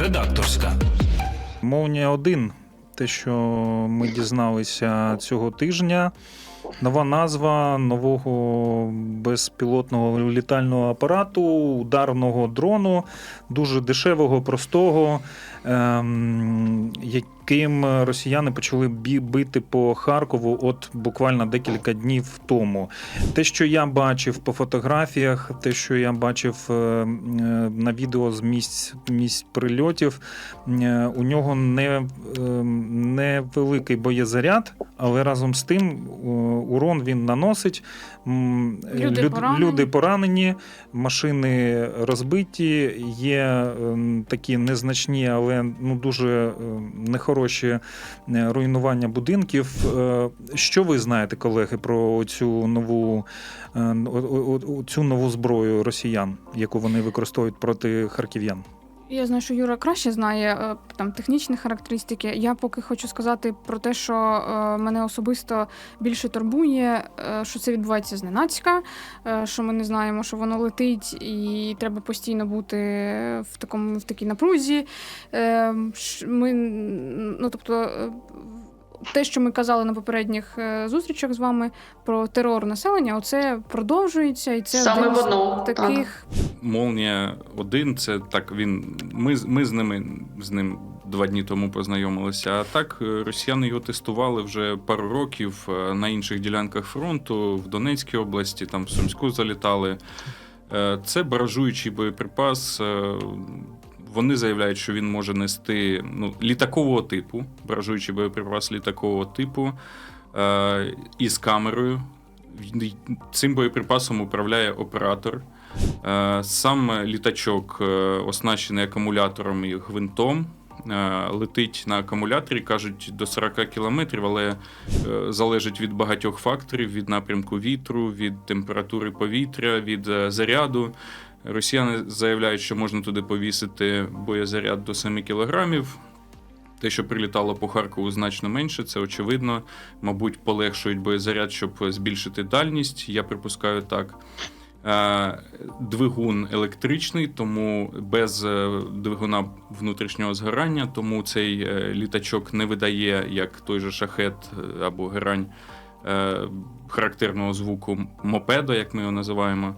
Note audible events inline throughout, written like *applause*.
Редакторська. Мовня 1 те, що ми дізналися цього тижня. Нова назва нового безпілотного літального апарату, ударного дрону, дуже дешевого, простого, яким росіяни почали бити по Харкову от буквально декілька днів тому. Те, що я бачив по фотографіях, те, що я бачив е, е, на відео з місць, місць прильотів, е, у нього не, е, невеликий боєзаряд, але разом з тим урон він наносить. Люди люд- поранені. люди поранені, машини розбиті, є е, такі незначні, але ну, дуже е, нехороші е, руйнування будинків. Е, Що ви знаєте, колеги, про цю нову, цю нову зброю росіян, яку вони використовують проти харків'ян? Я знаю, що Юра краще знає е, там технічні характеристики. Я поки хочу сказати про те, що е, мене особисто більше турбує, е, що це відбувається зненацька, що ми не знаємо, що воно летить, і треба постійно бути в такому в такій напрузі. Ми, ну тобто. Те, що ми казали на попередніх е, зустрічах з вами про терор населення, оце продовжується, і це Саме воно, таких Молнія 1 це так він. Ми, з- ми з ними з ним два дні тому познайомилися. А так е, росіяни його тестували вже пару років е, на інших ділянках фронту, в Донецькій області, там в Сумську залітали. Це баражуючий боєприпас. Вони заявляють, що він може нести ну, літакового типу, баражуючий боєприпас літакового типу е, із камерою. Цим боєприпасом управляє оператор. Е, Сам літачок е, оснащений акумулятором і гвинтом. е, Летить на акумуляторі, кажуть, до 40 кілометрів, але е, залежить від багатьох факторів: від напрямку вітру, від температури повітря, від е, заряду. Росіяни заявляють, що можна туди повісити боєзаряд до 7 кілограмів. Те, що прилітало по Харкову, значно менше, це очевидно. Мабуть, полегшують боєзаряд, щоб збільшити дальність. Я припускаю так. Е, Двигун електричний, тому без е, двигуна внутрішнього згорання, тому цей е, літачок не видає, як той же шахет або герань характерного звуку мопеда, як ми його називаємо.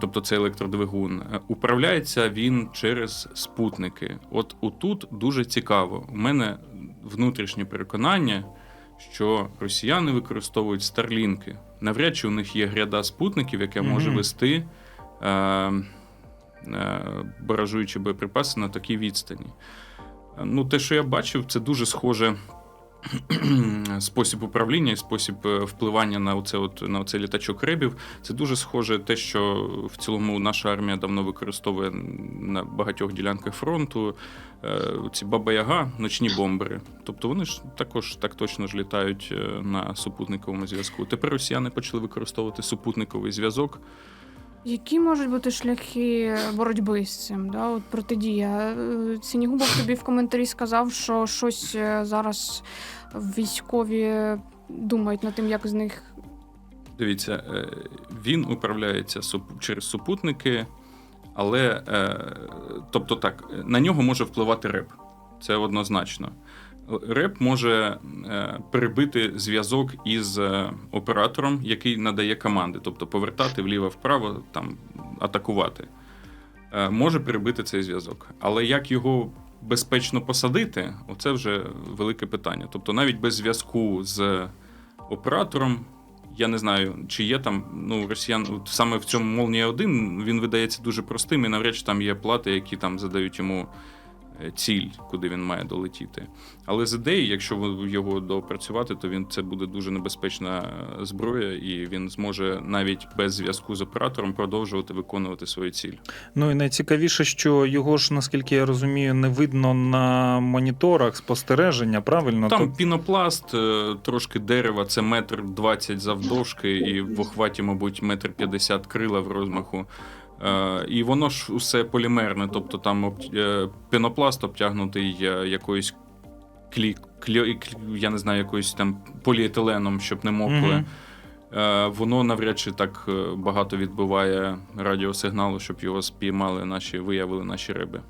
Тобто це електродвигун. Е, Управляється він через спутники. От отут дуже цікаво. У мене внутрішнє переконання, що росіяни використовують старлінки. Навряд чи у них є гряда спутників, яка може вести е, е, баражуючі боєприпаси на такій відстані. Е, Ну, те, що я бачив, це дуже схоже *clears throat* спосіб управління і спосіб е, впливання на оце, от, на оцей літачок ребів. Це дуже схоже те, що в цілому наша армія давно використовує на багатьох ділянках фронту. Е, Ці баба-яга, ночні бомбери. Тобто вони ж також так точно ж літають е, на супутниковому зв'язку. Тепер росіяни почали використовувати супутниковий зв'язок. Які можуть бути шляхи боротьби з цим? Да? От протидія. Е, Синігубов тобі в коментарі сказав, що щось е, зараз військові думають над тим, як з них. Дивіться, е, він управляється через супутники, але тобто так, на нього може впливати реп. Це однозначно. Реп може е, перебити зв'язок із е, оператором, який надає команди, тобто повертати вліво-вправо, там атакувати. Е, Може перебити цей зв'язок. Але як його безпечно посадити, оце вже велике питання. Тобто, навіть без зв'язку з оператором, я не знаю, чи є там ну, росіян, от саме в цьому Молнія 1 він видається дуже простим, і навряд чи там є плати, які там задають йому ціль, куди він має долетіти. Але з ідеї, якщо його доопрацювати, то він це буде дуже небезпечна е, зброя, і він зможе навіть без зв'язку з оператором продовжувати виконувати свою ціль. Ну і найцікавіше, що його ж, наскільки я розумію, не видно на моніторах спостереження, правильно? Там То- пінопласт, е, трошки дерева, це метр двадцять завдовжки, і в охваті, мабуть, метр п'ятдесят крила в розмаху. Е, І воно ж усе полімерне, тобто там е, пінопласт обтягнутий е, якоюсь клі, клі, клі- я не знаю, якоюсь там поліетиленом, щоб не. Е, Воно навряд чи так багато відбиває радіосигналу, щоб його спіймали наші, виявили наші риби.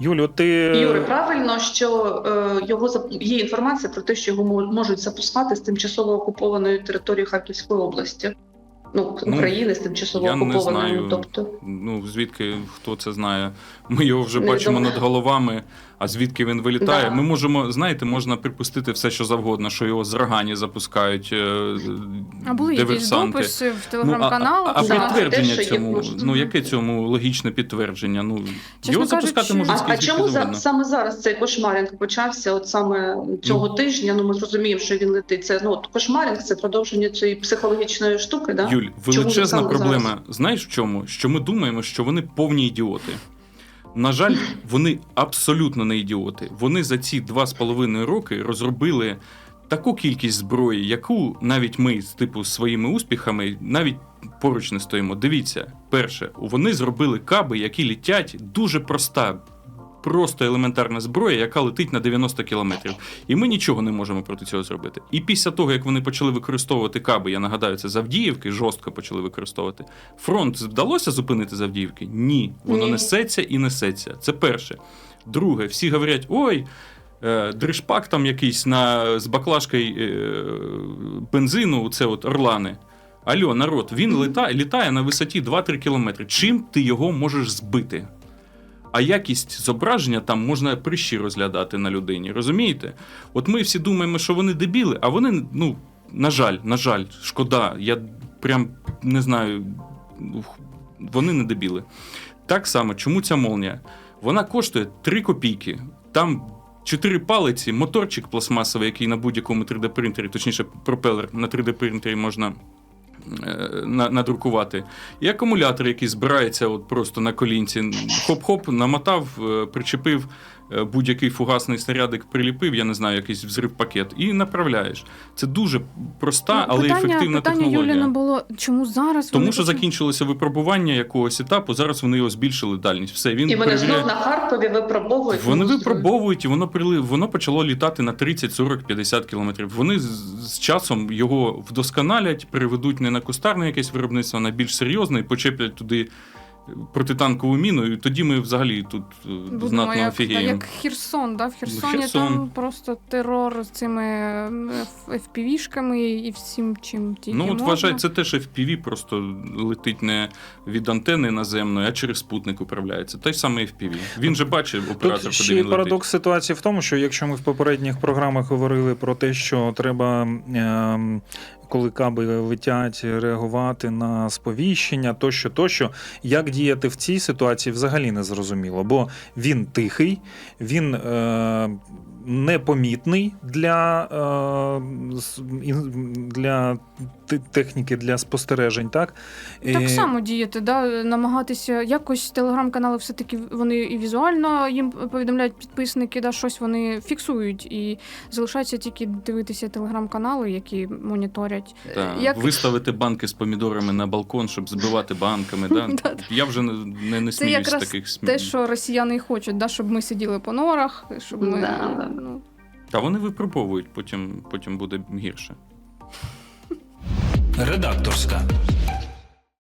Юлю, ти Юри, правильно, що е, його є інформація про те, що його мо- можуть запускати з тимчасово окупованої території Харківської області. Ну, Ну, України з тимчасово я не знаю. Тобто, Ну, звідки хто це знає? Ми його вже не бачимо над головами, а звідки він вилітає? Да. Ми можемо, знаєте, можна припустити все, що завгодно, що його з рогані запускають е, А були якісь дописи в Ну, а, телеграм-каналах. а, а підтвердження Те, цьому, ну яке цьому логічне підтвердження? Ну Чесно його запускати кажучи, можуть а, а чому за, саме зараз цей кошмаринг почався? От саме цього тижня? Ну ми зрозуміємо, що він летить. Це ну от кошмаринг, це продовження цієї психологічної штуки. Да? Юль, величезна проблема. зараз? Знаєш в чому? Що ми думаємо, що вони повні ідіоти. На жаль, вони абсолютно не ідіоти. Вони за ці два з половиною роки розробили таку кількість зброї, яку навіть ми, типу, своїми успіхами навіть поруч не стоїмо. Дивіться, перше, вони зробили каби, які літять дуже проста. Просто елементарна зброя, яка летить на 90 кілометрів. І ми нічого не можемо проти цього зробити. І після того, як вони почали використовувати каби, я нагадаю, це з Авдіївки, жорстко почали використовувати. Фронт вдалося зупинити з Авдіївки? Ні. Воно Ні. несеться і несеться. Це перше. Друге, всі говорять: ой. е, Дришпак там якийсь на, з баклажкою е, бензину, це от орлани. Альо, народ, він літає, літає на висоті 2-3 кілометри. Чим ти його можеш збити? А якість зображення там можна прищі розглядати на людині. Розумієте? От ми всі думаємо, що вони дебіли, а вони, ну, на жаль, на жаль, шкода. Я прям не знаю, вони не дебіли. Так само, чому ця молнія? Вона коштує 3 копійки. Там. Чотири палиці, моторчик пластмасовий, який на будь-якому 3D-принтері, точніше, пропелер на 3D-принтері можна на- надрукувати. І акумулятор, який збирається от просто на колінці. Хоп-хоп, намотав, е, причепив е, будь-який фугасний снарядик, приліпив, я не знаю, якийсь взрив пакет, і направляєш. Це дуже проста, Ну, але питання, ефективна питання технологія. Юліна було, чому зараз Тому що почали- закінчилося випробування якогось етапу, зараз вони його збільшили дальність. Все, він І вони перевіряє- знов на Харкові випробовують. вони випробовують, і воно прили... воно почало літати на 30, 40, 50 кілометрів. Вони з, з часом його вдосконалять, переведуть не на кустарне якесь виробництво, а на більш серйозне і почеплять туди протитанкову міну. І тоді ми взагалі тут е, Будемо знатно як, офігіємо. як Херсон, да? в Херсоні Херсон. там просто терор з цими FPV-шками і всім чим тільки Ну, от можна. вважай, це теж FPV просто летить не від антени наземної, а через спутник управляється. Той самий FPV. Він же бачив оператор, Тут куди він летить. парадокс ситуації в тому, що якщо ми в попередніх програмах говорили про те, що треба. ем, Коли каби летять, реагувати на сповіщення, тощо, тощо, як діяти в цій ситуації взагалі не зрозуміло, бо він тихий, він е, непомітний для, е, для техніки для спостережень, так? Так само діяти, да? намагатися якось телеграм-канали все-таки вони і візуально їм повідомляють підписники, да, щось вони фіксують і залишається тільки дивитися телеграм-канали, які моніторять. Да. Як... Виставити банки з помідорами на балкон, щоб збивати банками. Да? *laughs* Да. Я вже не, не, не сміюсь якраз таких смі... Те, що росіяни і хочуть, да, щоб ми сиділи по норах, щоб ми. Да, да. Ну, Та вони випробовують, потім, потім буде гірше. Редакторська.